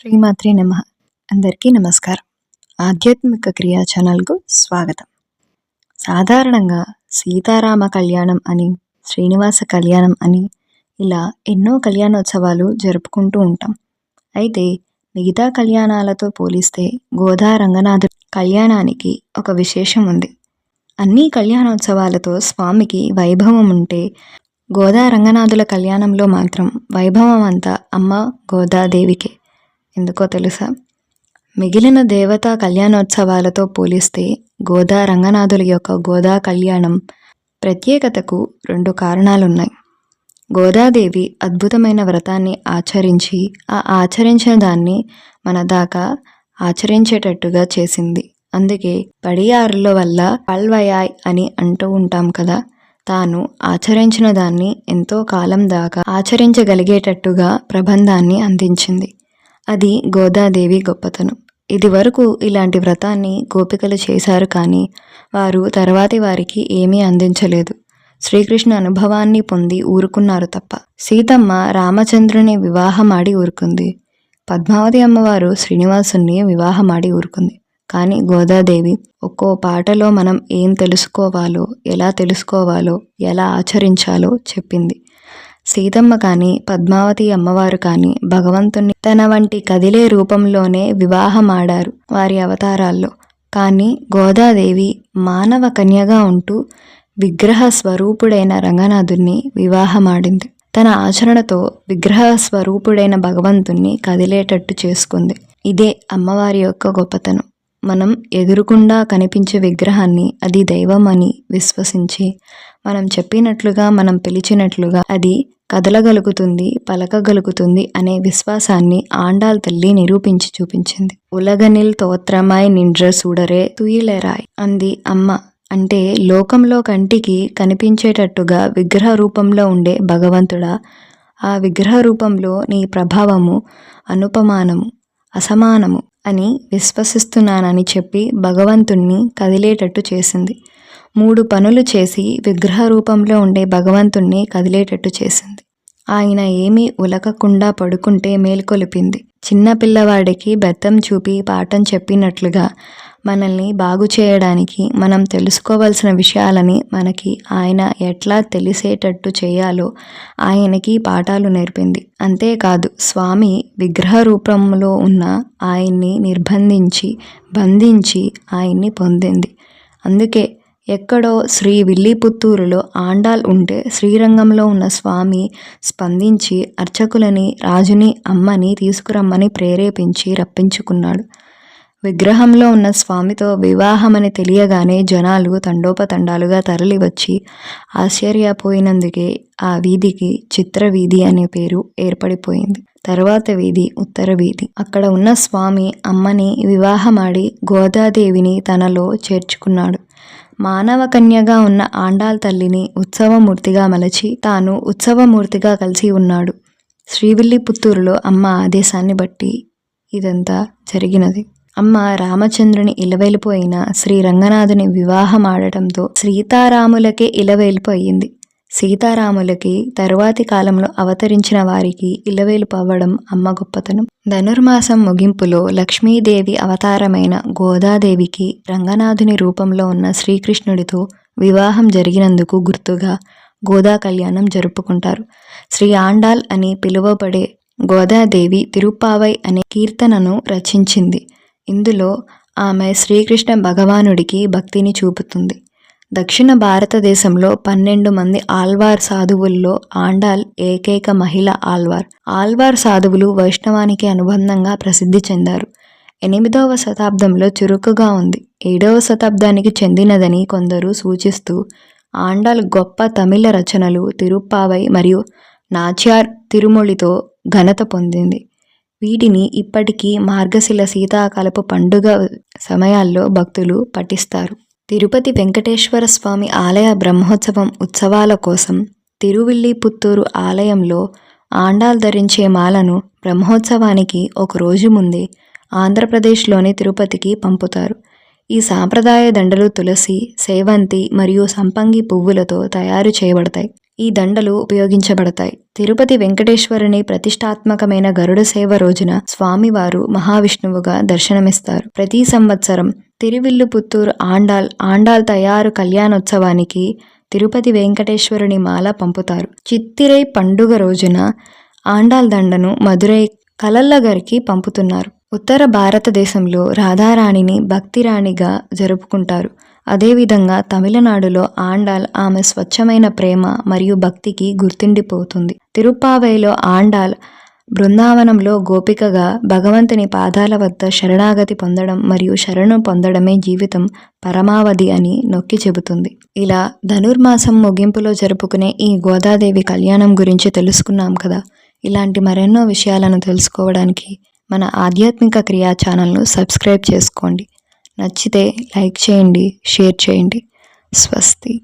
శ్రీమాత్రి నమ. అందరికీ నమస్కారం. ఆధ్యాత్మిక క్రియా ఛానల్కు స్వాగతం. సాధారణంగా సీతారామ కళ్యాణం అని శ్రీనివాస కళ్యాణం అని ఇలా ఎన్నో కళ్యాణోత్సవాలు జరుపుకుంటూ ఉంటాం. అయితే మిగతా కళ్యాణాలతో పోలిస్తే గోదా రంగనాథు కళ్యాణానికి ఒక విశేషం ఉంది. అన్ని కళ్యాణోత్సవాలతో స్వామికి వైభవం ఉంటే గోదా రంగనాథుల కళ్యాణంలో మాత్రం వైభవం అంతా అమ్మ గోదాదేవికే. ఎందుకో తెలుసా? మిగిలిన దేవతా కళ్యాణోత్సవాలతో పోలిస్తే గోదా రంగనాథుల యొక్క గోదా కళ్యాణం ప్రత్యేకతకు రెండు కారణాలున్నాయి. గోదాదేవి అద్భుతమైన వ్రతాన్ని ఆచరించి ఆ ఆచరించిన దాన్ని మన దాకా ఆచరించేటట్టుగా చేసింది. అందుకే పడియారుల వల్ల పల్వయాయ్ అని అంటూ ఉంటాం కదా తాను ఆచరించిన దాన్ని ఎంతో కాలం దాకా ఆచరించగలిగేటట్టుగా ప్రబంధాన్ని అందించింది. అది గోదాదేవి గొప్పతనం. ఇది వరకు ఇలాంటి వ్రతాన్ని గోపికలు చేశారు కానీ వారు తర్వాతి వారికి ఏమీ అందించలేదు. శ్రీకృష్ణ అనుభవాన్ని పొంది ఊరుకున్నారు తప్ప. సీతమ్మ రామచంద్రుని వివాహమాడి ఊరుకుంది. పద్మావతి అమ్మవారు శ్రీనివాసుని వివాహమాడి ఊరుకుంది. కానీ గోదాదేవి ఒక్కో పాటలో మనం ఏం తెలుసుకోవాలో ఎలా తెలుసుకోవాలో ఎలా ఆచరించాలో చెప్పింది. సీతమ్మ కానీ పద్మావతి అమ్మవారు కానీ భగవంతుని తన వంటి కదిలే రూపంలోనే వివాహమాడారు వారి అవతారాల్లో. కానీ గోదాదేవి మానవ కన్యగా ఉంటూ విగ్రహ స్వరూపుడైన రంగనాథుణ్ణి వివాహమాడింది. తన ఆచరణతో విగ్రహ స్వరూపుడైన భగవంతుణ్ణి కదిలేటట్టు చేసుకుంది. ఇదే అమ్మవారి యొక్క గొప్పతనం. మనం ఎదురుకుండా కనిపించే విగ్రహాన్ని అది దైవం అని విశ్వసించి మనం చెప్పినట్లుగా మనం పిలిచినట్లుగా అది కదలగలుగుతుంది పలకగలుగుతుంది అనే విశ్వాసాన్ని ఆండాల్ తల్లి నిరూపించి చూపించింది. ఉలగనిల్ తోత్రమాయ్ నిండ్ర సూడరే తుయిలెరాయ్ అంది అమ్మ. అంటే లోకంలో కంటికి కనిపించేటట్టుగా విగ్రహ రూపంలో ఉండే భగవంతుడా? ఆ విగ్రహ రూపంలో నీ ప్రభావము అనుపమానము అసమానము. అని విశ్వసిస్తున్నానని చెప్పి భగవంతుణ్ణి కదిలేటట్టు చేసింది. మూడు పనులు చేసి విగ్రహ రూపంలో ఉండే భగవంతుణ్ణి కదిలేటట్టు చేసింది. ఆయన ఏమీ ఉలకకుండా పడుకుంటే మేల్కొలిపింది. చిన్న పిల్లవాడికి బెత్తం చూపి పాఠం చెప్పినట్లుగా మనల్ని బాగు చేయడానికి మనం తెలుసుకోవాల్సిన విషయాలని మనకి ఆయన ఎట్లా తెలిసేటట్టు చేయాలో ఆయనకి పాఠాలు నేర్పింది. అంతేకాదు స్వామి విగ్రహ రూపంలో ఉన్న ఆయన్ని నిర్బంధించి బంధించి ఆయన్ని పొందింది. అందుకే ఎక్కడో శ్రీ విల్లిపుత్తూరులో ఆండాల్ ఉంటే శ్రీరంగంలో ఉన్న స్వామి స్పందించి అర్చకులని రాజుని అమ్మని తీసుకురమ్మని ప్రేరేపించి రప్పించుకున్నాడు. విగ్రహంలో ఉన్న స్వామితో వివాహమని తెలియగానే జనాలు తండోపతండాలుగా తరలివచ్చి ఆశ్చర్యపోయినందుకే ఆ వీధికి చిత్రవీధి అనే పేరు ఏర్పడిపోయింది. తర్వాత వీధి ఉత్తర వీధి. అక్కడ ఉన్న స్వామి అమ్మని వివాహమాడి గోదాదేవిని తనలో చేర్చుకున్నాడు. మానవ కన్యగా ఉన్న ఆండాల్ తల్లిని ఉత్సవమూర్తిగా మలచి తాను ఉత్సవమూర్తిగా కలిసి ఉన్నాడు. శ్రీవిల్లిపుత్తూరులో అమ్మ ఆదేశాన్ని బట్టి ఇదంతా జరిగినది. అమ్మ రామచంద్రుని ఇలవేలిపోయిన శ్రీ రంగనాథుని వివాహం ఆడటంతో సీతారాములకే ఇలవేలిపోయింది. సీతారాములకి తరువాతి కాలంలో అవతరించిన వారికి ఇలవేలుపు అవ్వడం అమ్మ గొప్పతనం. ధనుర్మాసం ముగింపులో లక్ష్మీదేవి అవతారమైన గోదాదేవికి రంగనాథుని రూపంలో ఉన్న శ్రీకృష్ణుడితో వివాహం జరిగినందుకు గుర్తుగా గోదా కళ్యాణం జరుపుకుంటారు. శ్రీ ఆండాల్ అని పిలువబడే గోదాదేవి తిరుప్పావై అనే కీర్తనను రచించింది. ఇందులో ఆమె శ్రీకృష్ణ భగవానుడికి భక్తిని చూపుతుంది. దక్షిణ భారతదేశంలో పన్నెండు మంది ఆల్వార్ సాధువుల్లో ఆండాల్ ఏకైక మహిళ ఆల్వార్ ఆల్వార్ సాధువులు వైష్ణవానికి అనుబంధంగా ప్రసిద్ధి చెందారు. ఎనిమిదవ శతాబ్దంలో చురుకుగా ఉంది. ఏడవ శతాబ్దానికి చెందినదని కొందరు సూచిస్తూ ఆండాల్ గొప్ప తమిళ రచనలు తిరుప్పావై మరియు నాచ్యార్ తిరుమొళితో ఘనత పొందింది. వీటిని ఇప్పటికీ మార్గశిల శీతాకాలపు పండుగ సమయాల్లో భక్తులు పఠిస్తారు. తిరుపతి వెంకటేశ్వర స్వామి ఆలయ బ్రహ్మోత్సవం ఉత్సవాల కోసం తిరువిల్లిపుత్తూరు ఆలయంలో ఆండాలు ధరించే మాలను బ్రహ్మోత్సవానికి ఒక రోజు ముందే ఆంధ్రప్రదేశ్లోని తిరుపతికి పంపుతారు. ఈ సాంప్రదాయ దండలు తులసి సేవంతి మరియు సంపంగి పువ్వులతో తయారు చేయబడతాయి. ఈ దండలు ఉపయోగించబడతాయి. తిరుపతి వెంకటేశ్వరుని ప్రతిష్టాత్మకమైన గరుడ సేవ రోజున స్వామివారు మహావిష్ణువుగా దర్శనమిస్తారు. ప్రతి సంవత్సరం తిరువిల్లుపుత్తూరు ఆండాల్ ఆండాల్ తయారు కళ్యాణోత్సవానికి తిరుపతి వెంకటేశ్వరుని మాల పంపుతారు. చిత్తిరై పండుగ రోజున ఆండాల్ దండను మదురై కలల్లగరికి పంపుతున్నారు. ఉత్తర భారతదేశంలో రాధారాణిని భక్తిరాణిగా జరుపుకుంటారు. అదేవిధంగా తమిళనాడులో ఆండాల్ ఆమె స్వచ్ఛమైన ప్రేమ మరియు భక్తికి గుర్తుండిపోతుంది. తిరుప్పావైలో ఆండాల్ బృందావనంలో గోపికగా భగవంతుని పాదాల వద్ద శరణాగతి పొందడం మరియు శరణు పొందడమే జీవితం పరమావధి అని నొక్కి చెబుతుంది. ఇలా ధనుర్మాసం ముగింపులో జరుపుకునే ఈ గోదాదేవి కళ్యాణం గురించి తెలుసుకున్నాం కదా. ఇలాంటి మరెన్నో విషయాలను తెలుసుకోవడానికి మన ఆధ్యాత్మిక క్రియా ఛానల్ను సబ్స్క్రైబ్ చేసుకోండి. నచ్చితే లైక్ చేయండి షేర్ చేయండి. స్వస్తి.